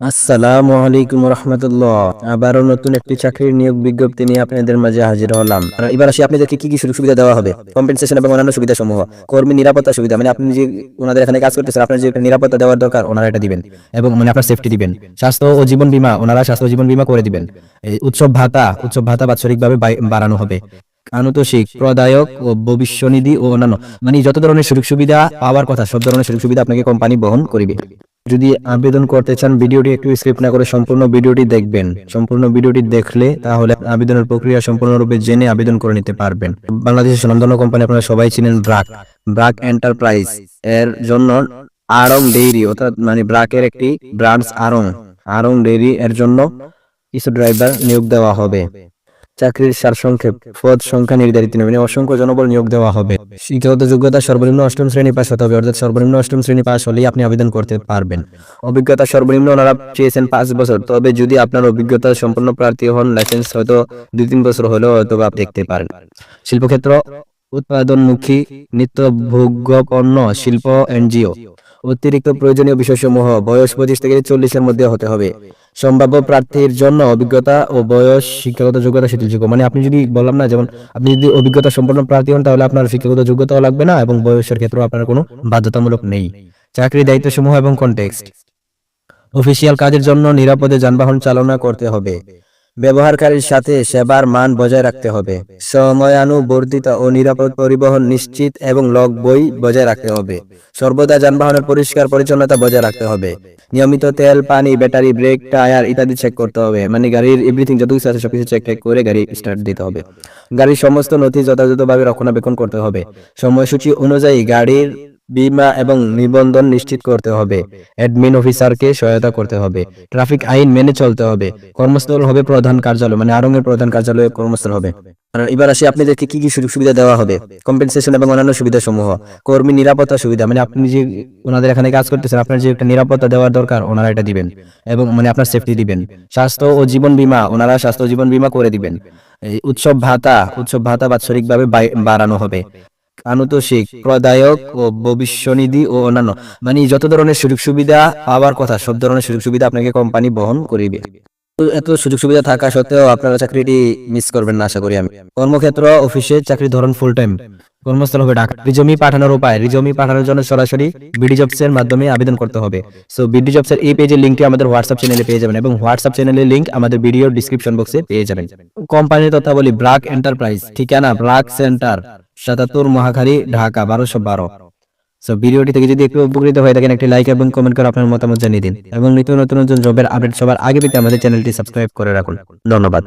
আসসালামু আলাইকুম রহমতুল্লাহ। আবারও নতুন একটি চাকরির নিয়োগ বিজ্ঞপ্তি নিয়ে আপনাদের মাঝে হাজির হলাম। এবার আসি আপনাদেরকে কি কি সুযোগ সুবিধা দেওয়া হবে? কম্পেনসেশন এবং অন্যান্য সুবিধা সমূহ কর্মী নিরাপত্তা সুবিধা মানে আপনি যে ওনাদের এখানে কাজ করতেছেন, আপনার যে নিরাপত্তা দেওয়ার দরকার, ওনারা এটা দিবেন। এবং মানে আপনার সেফটি দিবেন। স্বাস্থ্য ও জীবন বীমা, ওনারা স্বাস্থ্য জীবন বীমা করে দিবেন। উৎসব ভাতা উৎসব ভাতা বাৎসরিকভাবে বাড়ানো হবে। আনুতোষিক, প্রদায়ক ও ভবিষ্যনিধি ও অন্যান্য। মানে যত ধরনের সুযোগ সুবিধা পাওয়ার কথা, সব ধরনের সুযোগ সুবিধা আপনাকে কোম্পানি বহন করিবে। যদি আবেদন করতে চান, ভিডিওটি একটু স্কিপ না করে সম্পূর্ণ ভিডিওটি দেখবেন। সম্পূর্ণ ভিডিওটি দেখলে তাহলে আবেদনের প্রক্রিয়া সম্পূর্ণরূপে জেনে আবেদন করে নিতে পারবেন। বাংলাদেশের সুনামধন্য কোম্পানি আপনারা সবাই চিনেন ব্রাক। ব্রাক এন্টারপ্রাইজ এর জন্য আরং ডেইরি, অর্থাৎ মানে ব্রাকের একটি ব্রাঞ্চ আরং। আরং ডেইরি এর জন্য কিছু ড্রাইভার নিয়োগ দেওয়া হবে। চাকরির সারসংক্ষেপ, পদ সংখ্যা নির্ধারিত নয় মানে অসংখ্য জনবল নিয়োগ দেওয়া হবে। শিক্ষাগত যোগ্যতা সর্বনিম্ন অষ্টম শ্রেণি পাস হতে হবে, অর্থাৎ সর্বনিম্ন অষ্টম শ্রেণি পাস হলেই আপনি আবেদন করতে পারবেন। অভিজ্ঞতা সর্বনিম্ন ওনারা চেয়েছেন পাঁচ বছর, তবে যদি আপনার অভিজ্ঞতা সম্পন্ন প্রার্থী হন, লাইসেন্স হয়তো দুই তিন বছর হলেও হয়তো আপনি দেখতে পারেন। শিল্পক্ষেত্র, উৎপাদনমুখী নিত্যভোগ্য পণ্য শিল্প, এনজিও। অতিরিক্ত প্রয়োজনীয় বিষয়সমূহ বয়স পঁচিশ থেকে চল্লিশের মধ্যে হতে হবে। সম্ভাব্য প্রার্থীর জন্য অভিজ্ঞতা ও বয়স শিক্ষাগত যোগ্যতা শিথিলযোগ্য মানে আপনি যদি বললাম না, যেমন আপনি যদি অভিজ্ঞতা সম্পন্ন প্রার্থী হন, তাহলে আপনার শিক্ষাগত যোগ্যতাও লাগবে না এবং বয়সের ক্ষেত্রেও আপনার কোনো বাধ্যতামূলক নেই। চাকরির দায়িত্বসমূহ এবং কনটেক্সট অফিসিয়াল কাজের জন্য নিরাপদে যানবাহন চালনা করতে হবে। ব্যবহারকারীর সাথে সেবার মান বজায় রাখতে হবে। সময়ানুবর্তিত ও নিরাপদ পরিবহন নিশ্চিত এবং লগ বই বজায় রাখতে হবে। সর্বদা যানবাহনের পরিষ্কার পরিচ্ছন্নতা বজায় রাখতে হবে। নিয়মিত তেল, পানি, ব্যাটারি, ব্রেক, টায়ার ইত্যাদি চেক করতে হবে। মানে গাড়ির এভরিথিং যত কিছু আছে সবকিছু চেক টেক করে গাড়ি স্টার্ট দিতে হবে। গাড়ির সমস্ত নথি যথাযথভাবে রক্ষণাবেক্ষণ করতে হবে। সময়সূচি অনুযায়ী গাড়ির বীমা এবং নিবন্ধন নিশ্চিত করতে হবে। অ্যাডমিন অফিসারকে সহায়তা করতে হবে। ট্রাফিক আইন মেনে চলতে হবে। কর্মস্থল হবে প্রধান কার্যালয় মানে আরঙের প্রধান কার্যালয়ে কর্মস্থল হবে। এবার আসি আপনাদেরকে কি কি সুযোগ সুবিধা দেওয়া হবে? কম্পেনসেশন এবং অন্যান্য সুবিধা সমূহ কর্মী নিরাপত্তা সুবিধা মানে আপনি যে ওনাদের এখানে কাজ করতেছেন, আপনার যে একটা নিরাপত্তা দেওয়ার দরকার, ওনারা এটা দিবেন। এবং মানে আপনার সেফটি দিবেন। স্বাস্থ্য ও জীবন বীমা, ওনারা স্বাস্থ্য জীবন বীমা করে দিবেন। উৎসব ভাতা উৎসব ভাতা বাৎসরিকভাবে বাড়ানো হবে। আনুতোষিক প্রদায়ক ও ভবিষ্যনিধি ও অন্যান্য। মানে যত ধরনের সুযোগ সুবিধা পাওয়ার কথা, সব ধরনের সুযোগ সুবিধা আপনাকে কোম্পানি বহন করিবে। এত সুযোগ সুবিধা থাকা সত্ত্বেও আপনারা চাকরিটি মিস করবেন না, আশা করি আমি। কর্মক্ষেত্র অফিসে চাকরি ধরন ফুল টাইম কর্মস্থল হবে ঢাকা। রিজমি পাঠানোর উপায়। রিজমি পাঠানোর জন্য সরাসরি বিডি জবস এর মাধ্যমে আবেদন করতে হবে। সো বিডি জবস এর এই পেজের লিঙ্কটি আমাদের হোয়াটসঅ্যাপ চ্যানেলে পেয়ে যাবেন এবং হোয়াটসঅ্যাপ চ্যানেলের লিঙ্ক আমাদের ভিডিওর ডিসক্রিপশন বক্সে পেয়ে যাবেন। কোম্পানির বলি ব্রাক এন্টারপ্রাইজ ঠিকানা ব্রাক সেন্টার সাতাত্তর, মহাখালী, ঢাকা, বারোশো বারো। সো ভিডিওটি থেকে যদি একটু উপকৃত হয়ে থাকেন, একটি লাইক এবং কমেন্ট করে আপনার মতামত জানিয়ে দিন। এবং নিত্য নতুন নতুন জবের আপডেট সবার আগে পেতে আমাদের চ্যানেলটি সাবস্ক্রাইব করে রাখুন। ধন্যবাদ।